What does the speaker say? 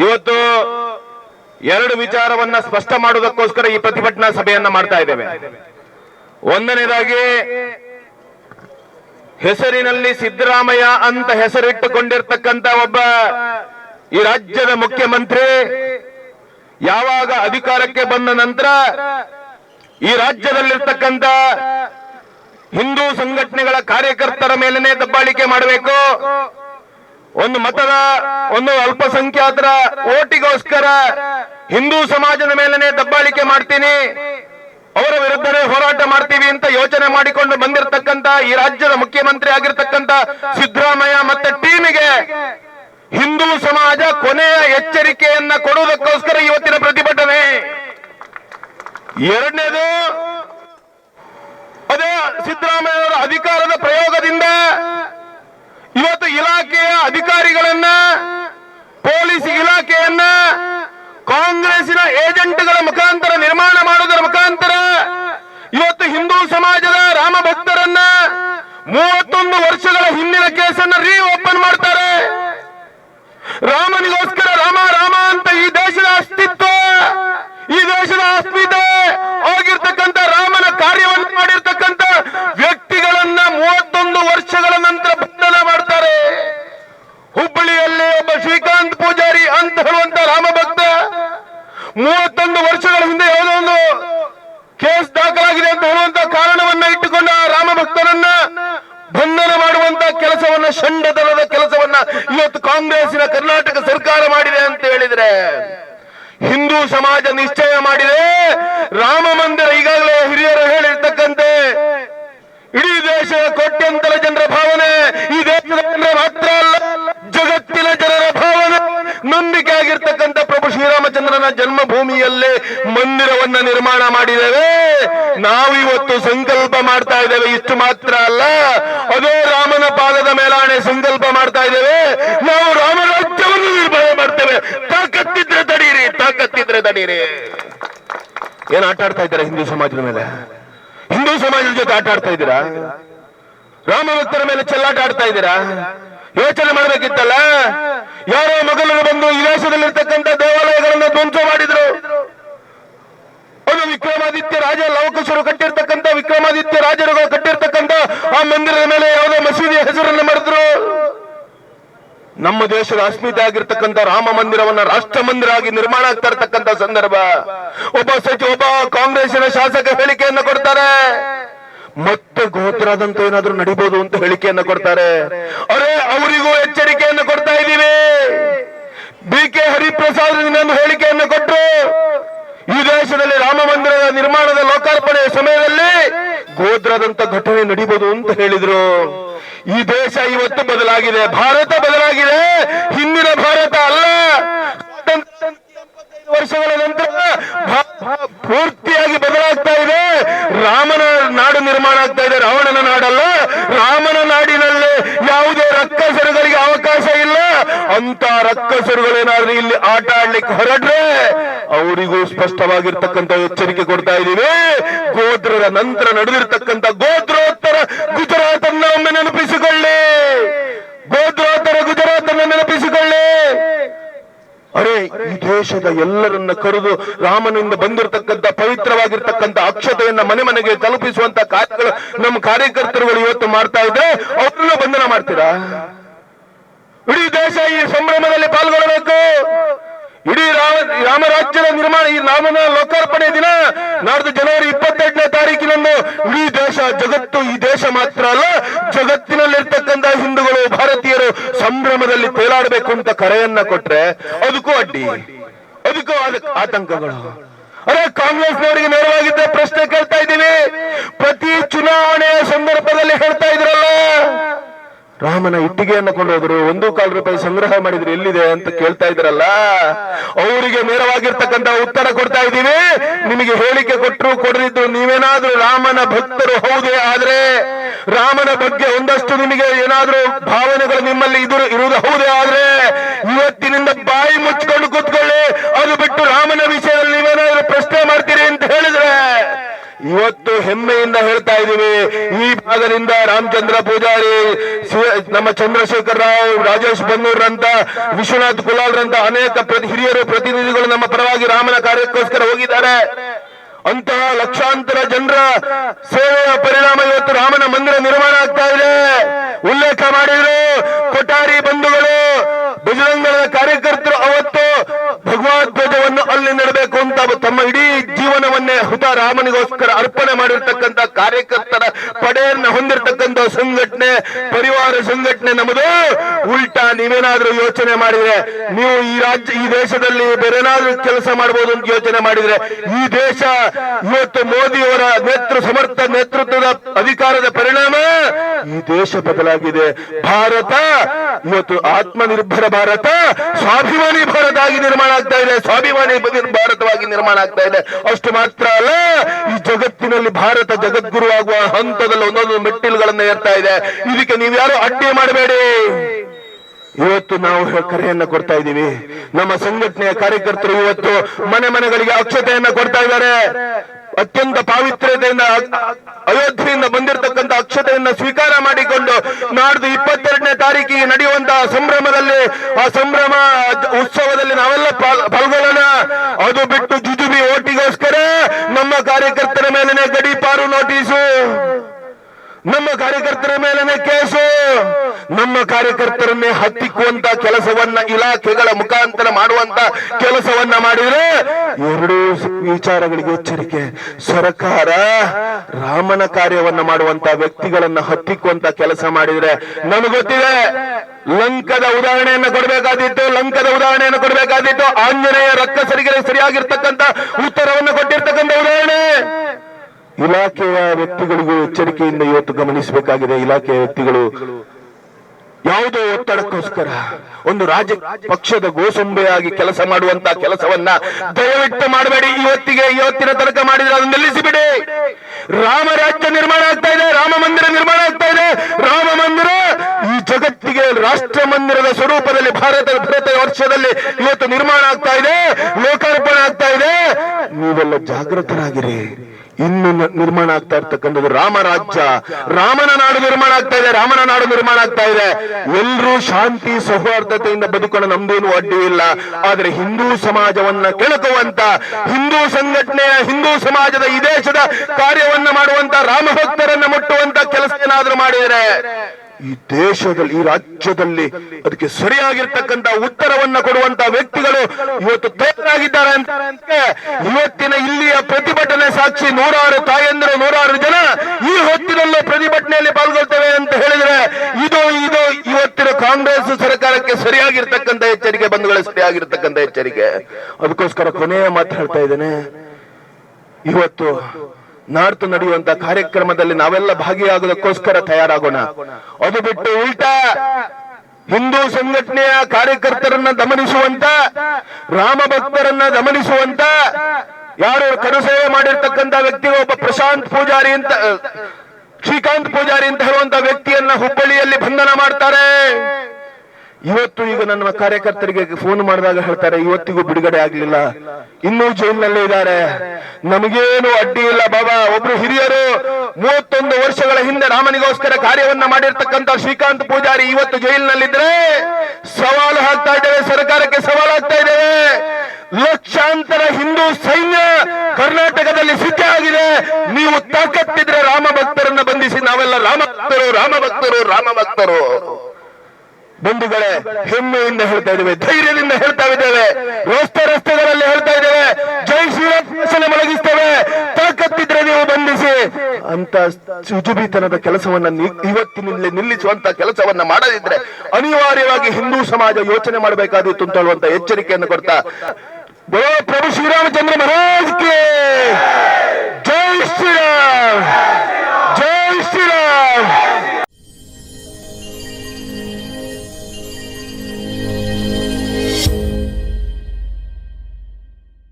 ಇವತ್ತು ಎರಡು ವಿಚಾರವನ್ನ ಸ್ಪಷ್ಟ ಮಾಡುವುದಕ್ಕೋಸ್ಕರ ಈ ಪ್ರತಿಭಟನಾ ಸಭೆಯನ್ನ ಮಾಡ್ತಾ ಇದ್ದೇವೆ. ಒಂದನೇದಾಗಿ, ಹೆಸರಿನಲ್ಲಿ ಸಿದ್ದರಾಮಯ್ಯ ಅಂತ ಹೆಸರಿಟ್ಟುಕೊಂಡಿರ್ತಕ್ಕಂತ ಒಬ್ಬ ಈ ರಾಜ್ಯದ ಮುಖ್ಯಮಂತ್ರಿ ಯಾವಾಗ ಅಧಿಕಾರಕ್ಕೆ ಬಂದ ನಂತರ ಈ ರಾಜ್ಯದಲ್ಲಿರ್ತಕ್ಕಂಥ ಹಿಂದೂ ಸಂಘಟನೆಗಳ ಕಾರ್ಯಕರ್ತರ ಮೇಲೇನೆ ದಬ್ಬಾಳಿಕೆ ಮಾಡಬೇಕು. ಒಂದು ಮತದ, ಒಂದು ಅಲ್ಪಸಂಖ್ಯಾತರ ಓಟಿಗೋಸ್ಕರ ಹಿಂದೂ ಸಮಾಜದ ಮೇಲೆ ದಬ್ಬಾಳಿಕೆ ಮಾಡ್ತೀನಿ. ಅವರ ವಿರುದ್ಧನೇ ಹೋರಾಟ ಮಾಡ್ತೀವಿ ಅಂತ ಯೋಚನೆ ಮಾಡಿಕೊಂಡು ಬಂದಿರತಕ್ಕಂತ ಈ ರಾಜ್ಯದ ಮುಖ್ಯಮಂತ್ರಿ ಆಗಿರ್ತಕ್ಕಂತ ಸಿದ್ದರಾಮಯ್ಯ ಮತ್ತೆ ಟೀಮಿಗೆ ಹಿಂದೂ ಸಮಾಜ ಕೊನೆಯ ಎಚ್ಚರಿಕೆಯನ್ನ ಕೊಡುವುದಕ್ಕೋಸ್ಕರ ಇವತ್ತಿನ ಪ್ರತಿಭಟನೆ. ಎರಡನೇದು, ಅದೇ ಸಿದ್ದರಾಮಯ್ಯ ಅವರ ಅಧಿಕಾರದ ಪ್ರಯೋಗದಿಂದ ಇವತ್ತು ಇಲಾಖೆಯ ಅಧಿಕಾರಿಗಳನ್ನ ಪೊಲೀಸ್ ಇಲಾಖೆಯನ್ನ ಕಾಂಗ್ರೆಸ್ಸಿನ ಏಜೆಂಟ್ಗಳ ಮುಖಾಂತರ ನಿರ್ಮಾಣ ಮಾಡುವುದರ ಮುಖಾಂತರ ಇವತ್ತು ಹಿಂದೂ ಸಮಾಜದ ರಾಮ ಭಕ್ತರನ್ನ ಮೂವತ್ತೊಂದು ವರ್ಷಗಳ ಕೇಸನ್ನ ರೀ ಓಪನ್ ಮಾಡ್ತಾರೆ. ರಾಮನಿಗೋಸ್ಕರ ರಾಮ ರಾಮ ಅಂತ ಈ ದೇಶದ ಅಸ್ತಿತ್ವ, ಈ ದೇಶದ ಅಸ್ಮಿತೆ ಹೋಗಿರ್ತಕ್ಕಂಥ ರಾಮನ ಕಾರ್ಯವನ್ನು ಮಾಡಿರ್ತಕ್ಕಂಥ ವ್ಯಕ್ತಿಗಳನ್ನ ಮೂವತ್ತೊಂದು ವರ್ಷಗಳ ನಂತರ ಬಂಧನ ಮಾಡ್ತಾರೆ. ಹುಬ್ಬಳ್ಳಿಯಲ್ಲಿ ಒಬ್ಬ ಶ್ರೀಕಾಂತ್ ಪೂಜಾರಿ ಅಂತ ಹೇಳುವಂತ ರಾಮ ಭಕ್ತ ಮೂವತ್ತೊಂದು ವರ್ಷಗಳ ಹಿಂದೆ ಯಾವುದೋ ಒಂದು ಕೇಸ್ ದಾಖಲಾಗಿದೆ ಅಂತ ಹೇಳುವಂತ ಕಾರಣವನ್ನ ಇಟ್ಟುಕೊಂಡ ರಾಮ ಭಕ್ತರನ್ನ ಬಂಧನ ಮಾಡುವಂತ ಕೆಲಸವನ್ನ ಷಂಡತನದ ಕೆಲಸವನ್ನ ಇವತ್ತು ಕಾಂಗ್ರೆಸ್ಸಿನ ಕರ್ನಾಟಕ ಸರ್ಕಾರ ಮಾಡಿದೆ ಅಂತ ಹೇಳಿದ್ರೆ ಹಿಂದೂ ಸಮಾಜ ನಿಶ್ಚಯ ಮಾಡಿದೆ. ರಾಮ ಮಂದಿರ ಈಗಾಗಲೇ ಹಿರಿಯರು ಹೇಳಿರ್ತಕ್ಕಂತೆ. ಇಡೀ ದೇಶದ ಕೋಟ್ಯಂತರ ಜನರ ಭಾವನೆ ಈ ದೇಶದ ಜನರ ಮಾತ್ರ ಅಲ್ಲ, ಜಗತ್ತಿನ ಜನರ ಪ್ರಭು ಶ್ರೀರಾಮಚಂದ್ರನ ಜನ್ಮಭೂಮಿಯಲ್ಲೇ ಮಂದಿರವನ್ನ ನಿರ್ಮಾಣ ಮಾಡಿದ್ದೇವೆ. ನಾವು ಇವತ್ತು ಸಂಕಲ್ಪ ಮಾಡ್ತಾ ಇದ್ದೇವೆ. ಇಷ್ಟು ಮಾತ್ರ ಅಲ್ಲ. ಅದೇ ರಾಮನ ಪಾದದ ಮೇಲಾಣೆ ಸಂಕಲ್ಪ ಮಾಡ್ತಾ ಇದ್ದೇವೆ. ನಾವು ರಾಮರಾಜ್ಯವನ್ನು ನಿರ್ಮಾಣ ಮಾಡ್ತೇವೆ. ತಾಕತ್ತಿದ್ರೆ ತಡೀರಿ ತಾಕತ್ತಿದ್ರೆ ತಡೀರಿ. ಏನ್ ಆಟ ಆಡ್ತಾ ಇದ್ದಾರೆ ಹಿಂದೂ ಸಮಾಜದ ಮೇಲೆ? ಹಿಂದೂ ಸಮಾಜದ ಜೊತೆ ಆಟ ಆಡ್ತಾ ಇದ್ದೀರಾ? ರಾಮ ಭಕ್ತರ ಮೇಲೆ ಚೆಲ್ಲಾಟ ಆಡ್ತಾ ಇದ್ದೀರಾ? ಯೋಚನೆ ಮಾಡ್ಬೇಕಿತ್ತಲ್ಲ? ಯಾರೋ ಮೊಘಲರು ಬಂದು ಈ ದೇಶದಲ್ಲಿರ್ತಕ್ಕಂಥ ದೇವಾಲಯಗಳನ್ನ ಧ್ವಂಸ ಮಾಡಿದ್ರು. ಅದು ವಿಕ್ರಮಾದಿತ್ಯ ರಾಜ ಲವಕುಶರು ಕಟ್ಟಿರ್ತಕ್ಕಂಥ, ವಿಕ್ರಮಾದಿತ್ಯ ರಾಜರುಗಳು ಕಟ್ಟಿರ್ತಕ್ಕಂಥ ಆ ಮಂದಿರದ ಮೇಲೆ ಯಾವುದೋ ಮಸೀದಿಯ ಹೆಸರನ್ನು ಮಾಡಿದ್ರು. ನಮ್ಮ ದೇಶದ ಅಸ್ಮಿತೆ ಆಗಿರ್ತಕ್ಕಂಥ ರಾಮ ಮಂದಿರವನ್ನ ರಾಷ್ಟ್ರ ಮಂದಿರ ಆಗಿ ನಿರ್ಮಾಣ ಆಗ್ತಾ ಇರ್ತಕ್ಕಂಥ ಸಂದರ್ಭ. ಒಬ್ಬ ಸಚಿವ, ಒಬ್ಬ ಕಾಂಗ್ರೆಸ್ಸಿನ ಶಾಸಕ ಹೇಳಿಕೆಯನ್ನು ಕೊಡ್ತಾರೆ. ಮತ್ತೆ ಗೋತ್ರದಂತ ಏನಾದ್ರೂ ನಡಿಬಹುದು ಅಂತ ಹೇಳಿಕೆಯನ್ನು ಕೊಡ್ತಾರೆ. ಅರೆ, ಅವರಿಗೂ ಎಚ್ಚರಿಕೆಯನ್ನು ಕೊಡ್ತಾ ಇದ್ದೀವಿ. ಬಿ ಕೆ ಹರಿಪ್ರಸಾದ್ ಇನ್ನೊಂದು ಹೇಳಿಕೆಯನ್ನು ಕೊಟ್ಟರು ಈ ದೇಶದಲ್ಲಿ ರಾಮ ಮಂದಿರದ ನಿರ್ಮಾಣದ ಲೋಕಾರ್ಪಣೆಯ ಸಮಯದಲ್ಲಿ ಗೋದ್ರದಂತ ಘಟನೆ ನಡಿಬಹುದು ಅಂತ ಹೇಳಿದ್ರು. ಈ ದೇಶ ಇವತ್ತು ಬದಲಾಗಿದೆ, ಭಾರತ ಬದಲಾಗಿದೆ, ಹಿಂದಿನ ಭಾರತ ಅಲ್ಲ. ವರ್ಷಗಳ ನಂತರ ಭಾ- ಭಾ- ಪೂರ್ತಿಯಾಗಿ ಬದಲಾಗ್ತಾ ಇದೆ ರಾಮನ ನಾಡು ನಿರ್ಮಾಣ ಆಗ್ತಾ ಇದೆ ರಾವಣನ ನಾಡಲ್ಲ ರಾಮನ ನಾಡಿನಲ್ಲಿ ಯಾವುದೇ ರಕ್ಕಸರುಗಳಿಗೆ ಅವಕಾಶ ಇಲ್ಲ ಅಂತ ರಕ್ಕಸರುಗಳೇನಾದ್ರೂ ಇಲ್ಲಿ ಆಟ ಆಡ್ಲಿಕ್ಕೆ ಹೊರಟ್ರೆ ಅವರಿಗೂ ಸ್ಪಷ್ಟವಾಗಿರ್ತಕ್ಕಂಥ ಎಚ್ಚರಿಕೆ ಕೊಡ್ತಾ ಇದ್ದೀವಿ. ಗೋತ್ರರ ನಂತರ ನಡೆದಿರ್ತಕ್ಕಂಥ ಗೋತ್ರೋತ್ತರ ಗುಜರಾತ್ ಅನ್ನ ಒಮ್ಮೆ ನೆನಪಿಸಿಕೊಳ್ಳಿ. ಗೋತ್ರೋತ್ತರ ಗುಜರಾತ್ ಅನ್ನ ನೆನಪಿಸಿಕೊಳ್ಳಿ. ಅರೆ, ಈ ದೇಶದ ಎಲ್ಲರನ್ನ ಕರೆದು ರಾಮನಿಂದ ಬಂದಿರತಕ್ಕಂತ ಪವಿತ್ರವಾಗಿರ್ತಕ್ಕಂಥ ಅಕ್ಷತೆಯನ್ನ ಮನೆ ಮನೆಗೆ ತಲುಪಿಸುವಂತ ಕಾರ್ಯಗಳು ನಮ್ಮ ಕಾರ್ಯಕರ್ತರುಗಳು ಇವತ್ತು ಮಾಡ್ತಾ ಇದ್ರೆ ಅವ್ರನ್ನ ಬಂಧನ ಮಾಡ್ತೀರಾ? ಇಡೀ ದೇಶ ಈ ಸಂಭ್ರಮದಲ್ಲಿ ಪಾಲ್ಗೊಳ್ಳಬೇಕು. ಇಡೀ ರಾಮ ರಾಮರಾಜ್ಯದ ನಿರ್ಮಾಣ, ಈ ರಾಮನ ಲೋಕಾರ್ಪಣೆ ದಿನ ನಾಡ್ದು ಜನವರಿ ಇಪ್ಪತ್ತೆಂಟನೇ ತಾರೀಕಿನಂದು ಇಡೀ ದೇಶ, ಜಗತ್ತು ಈ ದೇಶ ಮಾತ್ರ ಅಲ್ಲ, ಜಗತ್ತಿನಲ್ಲಿರ್ತಕ್ಕಂಥ ಹಿಂದೂಗಳು, ಭಾರತೀಯರು ಸಂಭ್ರಮದಲ್ಲಿ ತೇಲಾಡಬೇಕು ಅಂತ ಕರೆಯನ್ನ ಕೊಟ್ರೆ ಅದಕ್ಕೂ ಅಡ್ಡಿ, ಅದಕ್ಕೂ ಆತಂಕಗಳು. ಅರೆ, ಕಾಂಗ್ರೆಸ್ನವರಿಗೆ ನೇರವಾಗಿದ್ದ ಪ್ರಶ್ನೆ ಕೇಳ್ತಾ ಇದ್ದೀವಿ. ಪ್ರತಿ ಚುನಾವಣೆಯ ಸಂದರ್ಭದಲ್ಲಿ ಹೇಳ್ತಾ ಇದ್ರಲ್ಲ ರಾಮನ ಇಟ್ಟಿಗೆಯನ್ನು ಕೊಂಡೋದ್ರು. ಒಂದು ಕಾಲು ರೂಪಾಯಿ ಸಂಗ್ರಹ ಮಾಡಿದ್ರೆ. ಎಲ್ಲಿದೆ ಅಂತ ಕೇಳ್ತಾ ಇದ್ರಲ್ಲ? ಅವರಿಗೆ ನೇರವಾಗಿರ್ತಕ್ಕಂತ ಉತ್ತರ ಕೊಡ್ತಾ ಇದ್ದೀವಿ. ನಿಮಗೆ ಹೇಳಿಕೆ ಕೊಟ್ಟರು ಕೊಡರಿದ್ದು ನೀವೇನಾದ್ರೂ ರಾಮನ ಭಕ್ತರು ಹೌದೇ? ಆದ್ರೆ ರಾಮನ ಬಗ್ಗೆ ಒಂದಷ್ಟು ನಿಮಗೆ ಏನಾದ್ರೂ ಭಾವನೆಗಳು ನಿಮ್ಮಲ್ಲಿ ಇದ್ರು, ಇರುವುದು ಹೌದೇ? ಆದ್ರೆ ಇವತ್ತಿನಿಂದ ಬಾಯಿ ಮುಚ್ಕೊಂಡು ಕೂತ್ಕೊಳ್ಳಿ. ಅದು ಬಿಟ್ಟು ರಾಮನ ವಿಷಯದಲ್ಲಿ ನೀವೇನಾದ್ರೂ ಪ್ರಶ್ನೆ ಮಾಡ್ತೀರಿ ಅಂತ ಹೇಳಿದ್ರೆ ಇವತ್ತು ಹೇಳ್ತಾ ಇದೀವಿ ಈ ಭಾಗದಿಂದ ರಾಮಚಂದ್ರ ಪೂಜಾರಿ ನಮ್ಮ ಚಂದ್ರಶೇಖರ್ ರಾವ್, ರಾಜೇಶ್ ಬನ್ನೂರ್ರಂತ, ವಿಶ್ವನಾಥ್ ಕುಲಾಲ್ರಂತ ಅನೇಕ ಹಿರಿಯರು, ಪ್ರತಿನಿಧಿಗಳು ನಮ್ಮ ಪರವಾಗಿ ರಾಮನ ಕಾರ್ಯಕ್ಕೋಸ್ಕರ ಹೋಗಿದ್ದಾರೆ. ಅಂತಹ ಲಕ್ಷಾಂತರ ಜನರ ಸೇವೆಯ ಪರಿಣಾಮ ಇವತ್ತು ರಾಮನ ಮಂದಿರ ನಿರ್ಮಾಣ ಆಗ್ತಾ ಇದೆ. ಉಲ್ಲೇಖ ಮಾಡಿದ್ರು, ಕೊಠಾರಿ ಬಂಧುಗಳು ಬಜರಂಗದ ಕಾರ್ಯಕರ್ತರು ಅವತ್ತು ಭಗವಾನ್ ಧ್ವಜವನ್ನು ಅಲ್ಲಿ ನೆಡಬೇಕು ಅಂತ ತಮ್ಮ ಇಡೀ ಜೀವನವನ್ನೇ ಹುತ ರಾಮನಿಗೋಸ್ಕರ ಅರ್ಪಣೆ ಮಾಡಿರ್ತಕ್ಕಂತ ಕಾರ್ಯಕರ್ತರ ಪಡೆಯನ್ನ ಹೊಂದಿರತಕ್ಕಂಥ ಸಂಘಟನೆ, ಪರಿವಾರ ಸಂಘಟನೆ ನಮ್ಮದು. ಉಲ್ಟಾ ನೀವೇನಾದ್ರೂ ಯೋಚನೆ ಮಾಡಿದ್ರೆ, ನೀವು ಈ ರಾಜ್ಯ, ಈ ದೇಶದಲ್ಲಿ ಬೇರೆನಾದ್ರೂ ಕೆಲಸ ಮಾಡಬಹುದು ಅಂತ ಯೋಚನೆ ಮಾಡಿದ್ರೆ, ಈ ದೇಶ ಇವತ್ತು ಮೋದಿಯವರ ನೇತೃ, ಸಮರ್ಥ ನೇತೃತ್ವದ ಅಧಿಕಾರದ ಪರಿಣಾಮ ಈ ದೇಶ ಬದಲಾಗಿದೆ. ಭಾರತ ಇವತ್ತು ಆತ್ಮನಿರ್ಭರ ಭಾರತ ಸ್ವಾಭಿಮಾನಿ ಭಾರತ ಆಗಿ ನಿರ್ಮಾಣ ಆಗ್ತಾ ಇದೆ. ಸ್ವಾಭಿಮಾನಿ ಭಾರತವಾಗಿ ನಿರ್ಮಾಣ ಆಗ್ತಾ ಇದೆ. ಅಷ್ಟು ಮಾತ್ರ ಅಲ್ಲ, ಈ ಜಗತ್ತಿನಲ್ಲಿ ಭಾರತ ಜಗದ್ಗುರು ಆಗುವ ಹಂತದಲ್ಲಿ ಒಂದೊಂದು ಮೆಟ್ಟಿಲುಗಳನ್ನು ಏರ್ತಾ ಇದೆ. ಇದಕ್ಕೆ ನೀವ್ಯಾರು ಅಡ್ಡಿ ಮಾಡಬೇಡಿ. ಇವತ್ತು ನಾವು ಕರೆಯನ್ನ ಕೊಡ್ತಾ ಇದ್ದೀವಿ. ನಮ್ಮ ಸಂಘಟನೆಯ ಕಾರ್ಯಕರ್ತರು ಇವತ್ತು ಮನೆ ಮನೆಗಳಿಗೆ ಅಕ್ಷತೆಯನ್ನ ಕೊಡ್ತಾ ಇದ್ದಾರೆ. ಅತ್ಯಂತ ಪಾವಿತ್ರ್ಯತೆಯಿಂದ, ಅಯೋಧ್ಯೆಯಿಂದ ಬಂದಿರತಕ್ಕಂತ ಅಕ್ಷತೆಯನ್ನ ಸ್ವೀಕಾರ ಮಾಡಿಕೊಂಡು ನಾಡ್ದು ಇಪ್ಪತ್ತೆರಡನೇ ತಾರೀಕಿಗೆ ನಡೆಯುವಂತಹ ಸಂಭ್ರಮದಲ್ಲಿ, ಆ ಸಂಭ್ರಮ ಉತ್ಸವದಲ್ಲಿ ನಾವೆಲ್ಲ ಪಾಲ್- ಪಾಲ್ಗೊಳ್ಳೋಣ. ಅದು ಬಿಟ್ಟು ಜುಜುಬಿ ಓಟಿಗೋಸ್ಕರ ನಮ್ಮ ಕಾರ್ಯಕರ್ತರ ಮೇಲಿನ ಗಡೀಪಾರು ನೋಟಿಸು. ನಮ್ಮ ಕಾರ್ಯಕರ್ತರ ಮೇಲನೆ ಕೇಸು. ನಮ್ಮ ಕಾರ್ಯಕರ್ತರನ್ನೇ ಹತ್ತಿಕ್ಕುವಂತ ಕೆಲಸವನ್ನ ಇಲಾಖೆಗಳ ಮುಖಾಂತರ ಮಾಡುವಂತ ಕೆಲಸವನ್ನ ಮಾಡಿದ್ರೆ ಎರಡೂ ವಿಚಾರಗಳಿಗೆ ಎಚ್ಚರಿಕೆ. ಸರ್ಕಾರ ರಾಮನ ಕಾರ್ಯವನ್ನ ಮಾಡುವಂತ ವ್ಯಕ್ತಿಗಳನ್ನ ಹತ್ತಿಕ್ಕುವಂತ ಕೆಲಸ ಮಾಡಿದ್ರೆ ನಮಗೆ ಗೊತ್ತಿದೆ, ಲಂಕದ ಉದಾಹರಣೆಯನ್ನು ಕೊಡಬೇಕಾದಿತ್ತು ಲಂಕದ ಉದಾಹರಣೆಯನ್ನು ಕೊಡಬೇಕಾದಿತ್ತು ಆಂಜನೇಯ ರಕ್ಕಸರಿಗೆ ಸರಿಯಾಗಿರ್ತಕ್ಕಂತ ಉತ್ತರವನ್ನು ಕೊಟ್ಟಿರ್ತಕ್ಕಂಥ ಉದಾಹರಣೆ. ಇಲಾಖೆಯ ವ್ಯಕ್ತಿಗಳಿಗೂ ಎಚ್ಚರಿಕೆಯಿಂದ ಇವತ್ತು ಗಮನಿಸಬೇಕಾಗಿದೆ. ಇಲಾಖೆಯ ವ್ಯಕ್ತಿಗಳು ಯಾವುದೋ ಒತ್ತಡಕ್ಕೋಸ್ಕರ ಒಂದು ರಾಜ್ಯ ಪಕ್ಷದ ಗೋಸೊಂಬೆಯಾಗಿ ಕೆಲಸ ಮಾಡುವಂತ ಕೆಲಸವನ್ನ ದಯವಿಟ್ಟು ಮಾಡಬೇಡಿ. ಇವತ್ತಿಗೆ ಇವತ್ತಿನ ತನಕ ಮಾಡಿದ್ರೆ ಅದನ್ನು ನಿಲ್ಲಿಸಿಬಿಡಿ. ರಾಮ ರಾಜ್ಯ ನಿರ್ಮಾಣ ಆಗ್ತಾ ಇದೆ, ರಾಮ ಮಂದಿರ ನಿರ್ಮಾಣ ಆಗ್ತಾ ಇದೆ. ರಾಮ ಮಂದಿರ ಈ ಜಗತ್ತಿಗೆ ರಾಷ್ಟ್ರ ಮಂದಿರದ ಸ್ವರೂಪದಲ್ಲಿ ಭಾರತ ಭಾರತ ವರ್ಷದಲ್ಲಿ ಇವತ್ತು ನಿರ್ಮಾಣ ಆಗ್ತಾ ಇದೆ, ಲೋಕಾರ್ಪಣೆ ಆಗ್ತಾ ಇದೆ. ನೀವೆಲ್ಲ ಜಾಗೃತರಾಗಿರಿ. ಇನ್ನು ನಿರ್ಮಾಣ ಆಗ್ತಾ ಇರ್ತಕ್ಕಂಥದ್ದು ರಾಮರಾಜ್ಯ ರಾಮನ ನಾಡು ನಿರ್ಮಾಣ ಆಗ್ತಾ ಇದೆ, ರಾಮನ ನಾಡು ನಿರ್ಮಾಣ ಆಗ್ತಾ ಇದೆ. ಎಲ್ಲರೂ ಶಾಂತಿ, ಸೌಹಾರ್ದತೆಯಿಂದ ಬದುಕೋಣ ನಮ್ದೇನು ಅಡ್ಡಿ ಇಲ್ಲ. ಆದ್ರೆ ಹಿಂದೂ ಸಮಾಜವನ್ನ ಕೆಣಕುವಂತ, ಹಿಂದೂ ಸಂಘಟನೆಯ, ಹಿಂದೂ ಸಮಾಜದ ಈ ದೇಶದ ಕಾರ್ಯವನ್ನ ಮಾಡುವಂತ ರಾಮ ಭಕ್ತರನ್ನ ಮುಟ್ಟುವಂತ ಕೆಲಸ ಏನಾದ್ರೂ ಮಾಡಿದರೆ ಈ ದೇಶದಲ್ಲಿ, ಈ ರಾಜ್ಯದಲ್ಲಿ ಅದಕ್ಕೆ ಸರಿಯಾಗಿರ್ತಕ್ಕಂತ ಉತ್ತರವನ್ನ ಕೊಡುವಂತ ವ್ಯಕ್ತಿಗಳು ಇವತ್ತು ತೇರಾಗಿದ್ದಾರೆ ಅಂತ ಇವತ್ತಿನ ಇಲ್ಲಿಯ ಪ್ರತಿಭಟನೆ ಸಾಕ್ಷಿ ನೂರಾರು ತಾಯಂದಿರು, ನೂರಾರು ಜನ ಈ ಹೊತ್ತಿನಲ್ಲೂ ಪ್ರತಿಭಟನೆಯಲ್ಲಿ ಪಾಲ್ಗೊಳ್ತೇವೆ ಅಂತ ಹೇಳಿದ್ರೆ, ಇದು ಇದು ಇವತ್ತಿನ ಕಾಂಗ್ರೆಸ್ ಸರ್ಕಾರಕ್ಕೆ ಸರಿಯಾಗಿರ್ತಕ್ಕಂಥ ಎಚ್ಚರಿಕೆ, ಬಂಧುಗಳ ಸರಿಯಾಗಿರ್ತಕ್ಕಂಥ ಎಚ್ಚರಿಕೆ. ಅದಕ್ಕೋಸ್ಕರ ಕೊನೆಯ ಮಾತು ಹೇಳ್ತಾ ಇದ್ದೇನೆ. ಇವತ್ತು ನಾಡ್ತು ನಡೆಯುವಂತ ಕಾರ್ಯಕ್ರಮದಲ್ಲಿ ನಾವೆಲ್ಲ ಭಾಗಿಯಾಗೋದಕ್ಕೋಸ್ಕರ ತಯಾರಾಗೋಣ. ಅದು ಬಿಟ್ಟು ಉಲ್ಟಾ ಹಿಂದೂ ಸಂಘಟನೆಯ ಕಾರ್ಯಕರ್ತರನ್ನ ದಮನಿಸುವಂತ, ರಾಮ ಭಕ್ತರನ್ನ ದಮನಿಸುವಂತ, ಯಾರು ಕರುಸೇವೆ ಮಾಡಿರ್ತಕ್ಕಂಥ ವ್ಯಕ್ತಿ ಒಬ್ಬ ಪ್ರಶಾಂತ್ ಪೂಜಾರಿ ಅಂತ, ಶ್ರೀಕಾಂತ್ ಪೂಜಾರಿ ಅಂತ ಹೇಳುವಂತ ವ್ಯಕ್ತಿಯನ್ನ ಹುಬ್ಬಳ್ಳಿಯಲ್ಲಿ ಬಂಧನ ಮಾಡ್ತಾರೆ. ಇವತ್ತು ಈಗ ನನ್ನ ಕಾರ್ಯಕರ್ತರಿಗೆ ಫೋನ್ ಮಾಡಿದಾಗ ಹೇಳ್ತಾರೆ, ಇವತ್ತಿಗೂ ಬಿಡುಗಡೆ ಆಗ್ಲಿಲ್ಲ. ಇನ್ನೂ ಜೈಲಿನಲ್ಲೇ ಇದ್ದಾರೆ. ನಮಗೇನು ಅಡ್ಡಿ ಇಲ್ಲ ಬಾಬಾ. ಒಬ್ರು ಹಿರಿಯರು ಮೂವತ್ತೊಂದು ವರ್ಷಗಳ ಹಿಂದೆ ರಾಮನಿಗೋಸ್ಕರ ಕಾರ್ಯವನ್ನ ಮಾಡಿರ್ತಕ್ಕಂತ ಶ್ರೀಕಾಂತ್ ಪೂಜಾರಿ ಇವತ್ತು ಜೈಲಿನಲ್ಲಿದ್ರೆ ಸವಾಲು ಹಾಕ್ತಾ ಇದ್ದೇವೆ, ಸರ್ಕಾರಕ್ಕೆ ಸವಾಲು ಹಾಕ್ತಾ ಇದ್ದೇವೆ. ಲಕ್ಷಾಂತರ ಹಿಂದೂ ಸೈನ್ಯ ಕರ್ನಾಟಕದಲ್ಲಿ ಸಿದ್ಧ ಆಗಿದೆ. ನೀವು ತಾಕತ್ತಿದ್ರೆ ರಾಮ ಭಕ್ತರನ್ನ ಬಂಧಿಸಿ ನಾವೆಲ್ಲ ರಾಮ ಭಕ್ತರು ರಾಮ ಭಕ್ತರು ರಾಮ ಭಕ್ತರು. ಬಂಧುಗಳೇ, ಹೆಮ್ಮೆಯಿಂದ ಹೇಳ್ತಾ ಇದ್ದೇವೆ, ಧೈರ್ಯದಿಂದ ಹೇಳ್ತಾ ಇದ್ದೇವೆ. ರಸ್ತೆ ರಸ್ತೆಗಳಲ್ಲಿ ಹೇಳ್ತಾ ಇದ್ದೇವೆ. ಜೈ ಶ್ರೀರಾಮ್ ಮೊಳಗಿಸ್ತೇವೆ. ತಾಕತ್ತಿದ್ರೆ ನೀವು ಬಂಧಿಸಿ. ಅಂತ ಸುಜುಬೀತನದ ಕೆಲಸವನ್ನ ಇವತ್ತಿನಲ್ಲಿ ನಿಲ್ಲಿಸುವಂತ ಕೆಲಸವನ್ನ ಮಾಡದಿದ್ರೆ ಅನಿವಾರ್ಯವಾಗಿ ಹಿಂದೂ ಸಮಾಜ ಯೋಚನೆ ಮಾಡಬೇಕಾದಿತ್ತು ಅಂತ ಹೇಳುವಂತ ಎಚ್ಚರಿಕೆಯನ್ನು ಕೊಡ್ತಾ. ಗೋ ಪ್ರಭು ಶ್ರೀರಾಮಚಂದ್ರ ಮಹಾರಾಜ್ಗೆ. ಜೈ ಶ್ರೀರಾಮ್. ಜೈ ಶ್ರೀರಾಮ್.